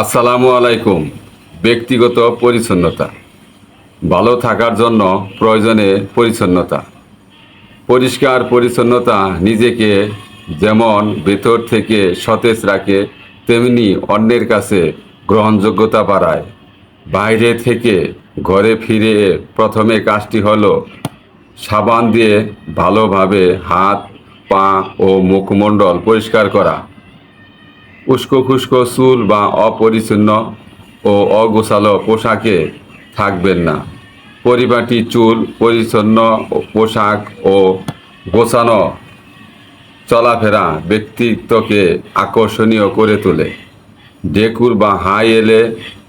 আসসালামু আলাইকুম। ব্যক্তিগত পরিচ্ছন্নতা। ভালো থাকার জন্য প্রয়োজনে পরিচ্ছন্নতা। পরিষ্কার পরিচ্ছন্নতা নিজেকে যেমন ভেতর থেকে সতেজ রাখে, তেমনি অন্যের কাছে গ্রহণযোগ্যতা বাড়ায়। বাইরে থেকে ঘরে ফিরে প্রথমে কাজটি হলো সাবান দিয়ে ভালোভাবে হাত, পা ও মুখমণ্ডল পরিষ্কার করা। উস্কো খুস্কো চুল বা অপরিচ্ছন্ন ও অগোছালো পোশাকে থাকবেন না। পরিপাটি চুল, পরিচ্ছন্ন পোশাক ও গোছানো চলাফেরা ব্যক্তিত্বকে আকর্ষণীয় করে তোলে। ডেকুর বা হাই এলে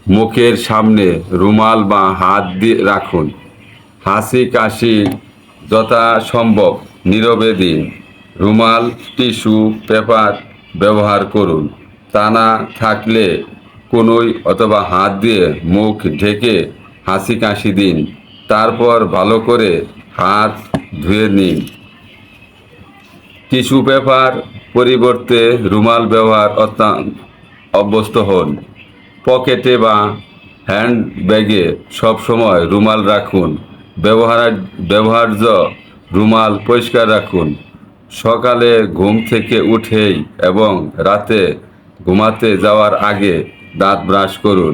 মুখের সামনে রুমাল বা হাত দিয়ে রাখুন। হাসি কাশি যথাসম্ভব নীরবে দিন। রুমাল, টিস্যু, পেপার ব্যবহার করুন। তা না থাকলে কোনোই অথবা হাত দিয়ে মুখ ঢেকে হাসি কাশি দিন। তারপর ভালো করে হাত ধুয়ে নিন। টিস্যু পেপার পরিবর্তে রুমাল ব্যবহার অত্যন্ত অভ্যস্ত হন। পকেটে বা হ্যান্ড ব্যাগে সবসময় রুমাল রাখুন। ব্যবহার, ব্যবহার্য রুমাল পরিষ্কার রাখুন। সকালে ঘুম থেকে উঠেই এবং রাতে ঘুমাতে যাওয়ার আগে দাঁত ব্রাশ করুন।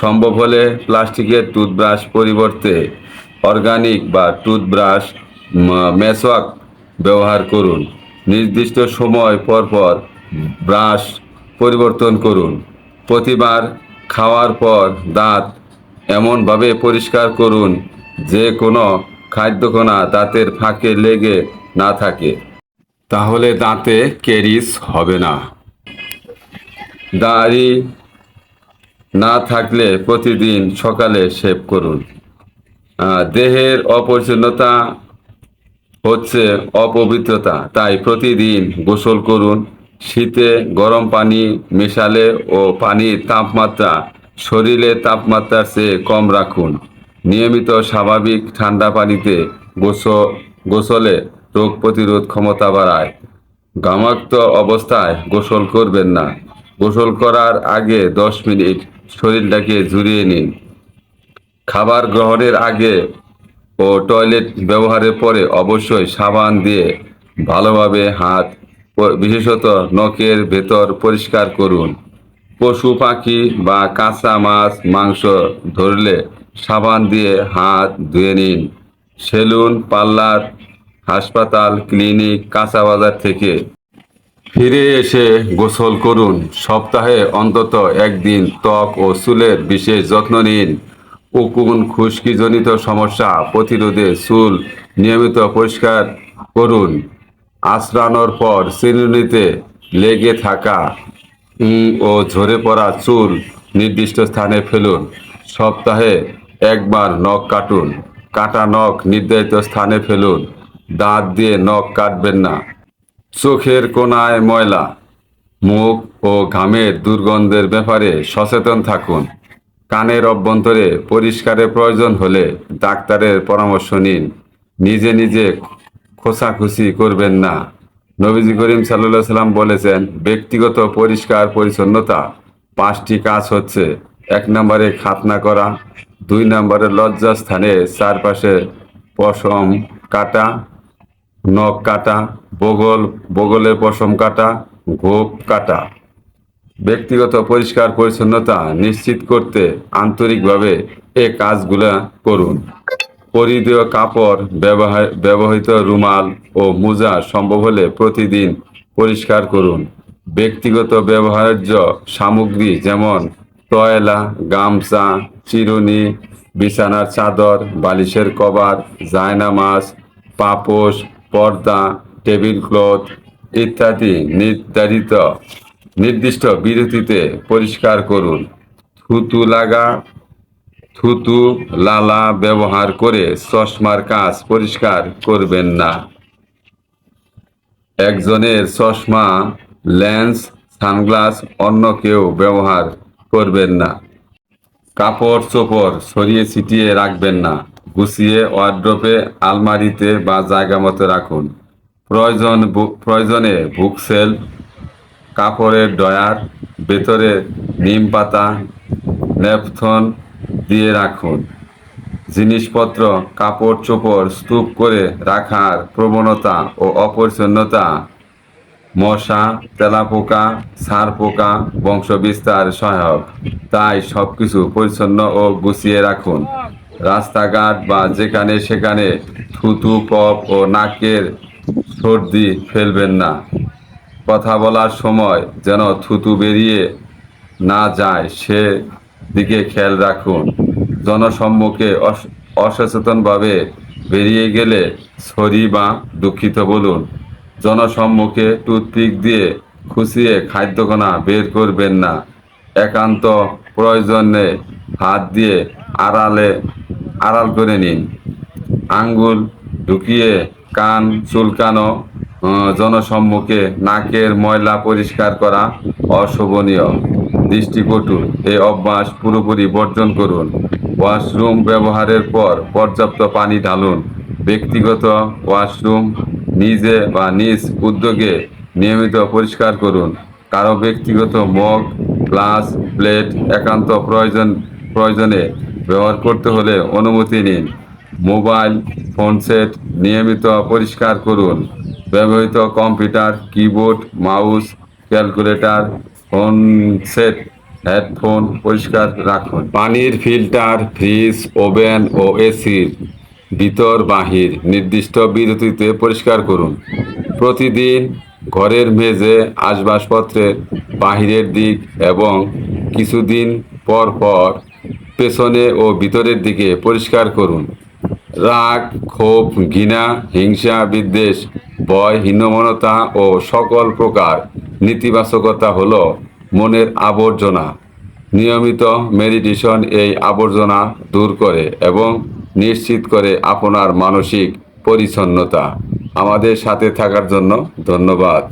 সম্ভব হলে প্লাস্টিকের টুথব্রাশ পরিবর্তে অর্গানিক বা টুথব্রাশ মেসওয়াক ব্যবহার করুন। নির্দিষ্ট সময় পর পর ব্রাশ পরিবর্তন করুন। প্রতিবার খাওয়ার পর দাঁত এমনভাবে পরিষ্কার করুন যে কোনো খাদ্যকণা দাঁতের ফাঁকে লেগে না থাকে। তাহলে দাঁতে কেরিস হবে না। দাড়ি না থাকলে প্রতিদিন সকালে শেভ করুন। দেহের অপরিচ্ছন্নতা হচ্ছে অপবিত্রতা, তাই প্রতিদিন গোসল করুন। শীতে গরম পানি মেশালে ও পানির তাপমাত্রা, শরীরের তাপমাত্রার চেয়ে কম রাখুন। নিয়মিত স্বাভাবিক ঠান্ডা পানিতে গোসল গোসলে রোগ প্রতিরোধ ক্ষমতা বাড়ায়। ঘামাক্ত অবস্থায় গোসল করবেন না। গোসল করার আগে দশ মিনিট শরীরটাকে ঝুরিয়ে নিন। খাবার গ্রহণের আগে ও টয়লেট ব্যবহারের পরে অবশ্যই সাবান দিয়ে ভালোভাবে হাত, বিশেষত নখের ভেতর পরিষ্কার করুন। পশু, পাখি বা কাঁচা মাছ, মাংস ধরলে সাবান দিয়ে হাত ধুয়ে নিন। সেলুন, পার্লার, হাসপাতাল, ক্লিনিক, কাঁচা বাজার থেকে ফিরে এসে গোসল করুন। সপ্তাহে অন্তত একদিন ত্বক ও চুলের বিশেষ যত্ন নিন। উকুন খুশকিজনিত সমস্যা প্রতিরোধে চুল নিয়মিত পরিষ্কার করুন। আশ্রানোর পর চিরুনিতে লেগে থাকা ও ঝরে পড়া চুল নির্দিষ্ট স্থানে ফেলুন। সপ্তাহে একবার নখ কাটুন। কাটা নখ নির্ধারিত স্থানে ফেলুন। দাঁত দিয়ে নখ কাটবেন না। চোখের কোনায় ময়লা, মুখ ও ঘামের দুর্গন্ধের ব্যাপারে সচেতন থাকুন। কানের অভ্যন্তরে পরিষ্কারের প্রয়োজন হলে ডাক্তারের পরামর্শ নিন। নিজে নিজে খোসাখুসি করবেন না। নবীজি করিম সাল্লাহ সাল্লাম বলেছেন, ব্যক্তিগত পরিষ্কার পরিচ্ছন্নতা পাঁচটি কাজ হচ্ছে। এক নম্বরে খাতনা করা, দুই নম্বরে লজ্জাস্থানে চারপাশে পশম কাটা নখ কাটা, বগল, বগলের পশম কাটা গোপ কাটা। ব্যক্তিগত পরিষ্কার পরিচ্ছন্নতা নিশ্চিত করতে আন্তরিকভাবে এ কাজগুলা করুন। পরিধেয় কাপড় ব্যবহার, ব্যবহৃত রুমাল ও মোজা সম্ভব হলে প্রতিদিন পরিষ্কার করুন। ব্যক্তিগত ব্যবহার্য সামগ্রী যেমন টয়লা গামছা, চিরুনি, বিছানার চাদর, বালিশের কভার জায়নামাজ পাপোশ পর্দা টেবিল ক্লথ ইত্যাদি নির্ধারিত নির্দিষ্ট বিরতিতে পরিষ্কার করুন। থুতু লাগা, থুতু লালা ব্যবহার করে চশমার কাজ পরিষ্কার করবেন না। একজনের চশমা, লেন্স, সানগ্লাস অন্য কেউ ব্যবহার করবেন না। কাপড় চোপড় সরিয়ে ছিটিয়ে রাখবেন না। গুছিয়ে ওয়ার্ড্রোপে আলমারিতে বা জায়গা মতো রাখুন। প্রয়োজন প্রয়োজনে বুক সেল কাপড়ের ডয়ার ভেতরে নিম পাতা ন্যাপথন দিয়ে রাখুন। জিনিসপত্র, কাপড় চোপড় স্তূপ করে রাখার প্রবণতা ও অপরিচ্ছন্নতা, মশা, তেলাপোকা সার পোকা বংশবিস্তার সহায়ক। তাই সবকিছু পরিচ্ছন্ন ও গুছিয়ে রাখুন। রাস্তাঘাট বা যেখানে সেখানে থুতু কপ ও নাকের সর্দি ফেলবেন না। কথা বলার সময় যেন থুতু বেরিয়ে না যায় সে দিকে খেয়াল রাখুন। জনসম্মুখে অস- অসচেতনভাবে বেরিয়ে গেলে সরি বা দুঃখিত বলুন। জনসম্মুখে টুথপিক দিয়ে খুশিয়ে খাদ্যকণা বের করবেন না। একান্ত প্রয়োজনে হাত দিয়ে আড়ালে, আড়াল করে নিন। আঙ্গুল ঢুকিয়ে কান চুলকানো জনসম্মুখে নাকের ময়লা পরিষ্কার করা অশোভনীয়। দৃষ্টিকটু, এই অভ্যাস পুরোপুরি বর্জন করুন। ওয়াশরুম ব্যবহারের পর পর্যাপ্ত পানি ঢালুন। ব্যক্তিগত ওয়াশরুম নিজে বা নিজ উদ্যোগে নিয়মিত পরিষ্কার করুন। কারও ব্যক্তিগত মগ, গ্লাস, প্লেট, একান্ত প্রয়োজন, প্রয়োজনে ব্যবহার করতে হলে অনুমতি নিন। মোবাইল, ফোন সেট নিয়মিত পরিষ্কার করুন। ব্যবহৃত computer, keyboard, mouse, calculator, phone set, headphone পরিষ্কার রাখুন। পানির ফিল্টার, ফ্রিজ, ওভেন ও এসির ভিতর বাহির নির্দিষ্ট বিরতিতে পরিষ্কার করুন। প্রতিদিন ঘরের মেঝে আসবাবপত্রের বাহিরের দিক এবং কিছুদিন পর পর পেছনে ও ভিতরের দিকে পরিষ্কার করুন। রাগ, ক্ষোভ, ঘৃণা, হিংসা, বিদ্বেষ, ভয়, হীনমনতা ও সকল প্রকার নেতিবাচকতা হল মনের আবর্জনা। নিয়মিত মেডিটেশন এই আবর্জনা দূর করে এবং নিশ্চিত করে আপনার মানসিক পরিচ্ছন্নতা। আমাদের সাথে থাকার জন্য ধন্যবাদ।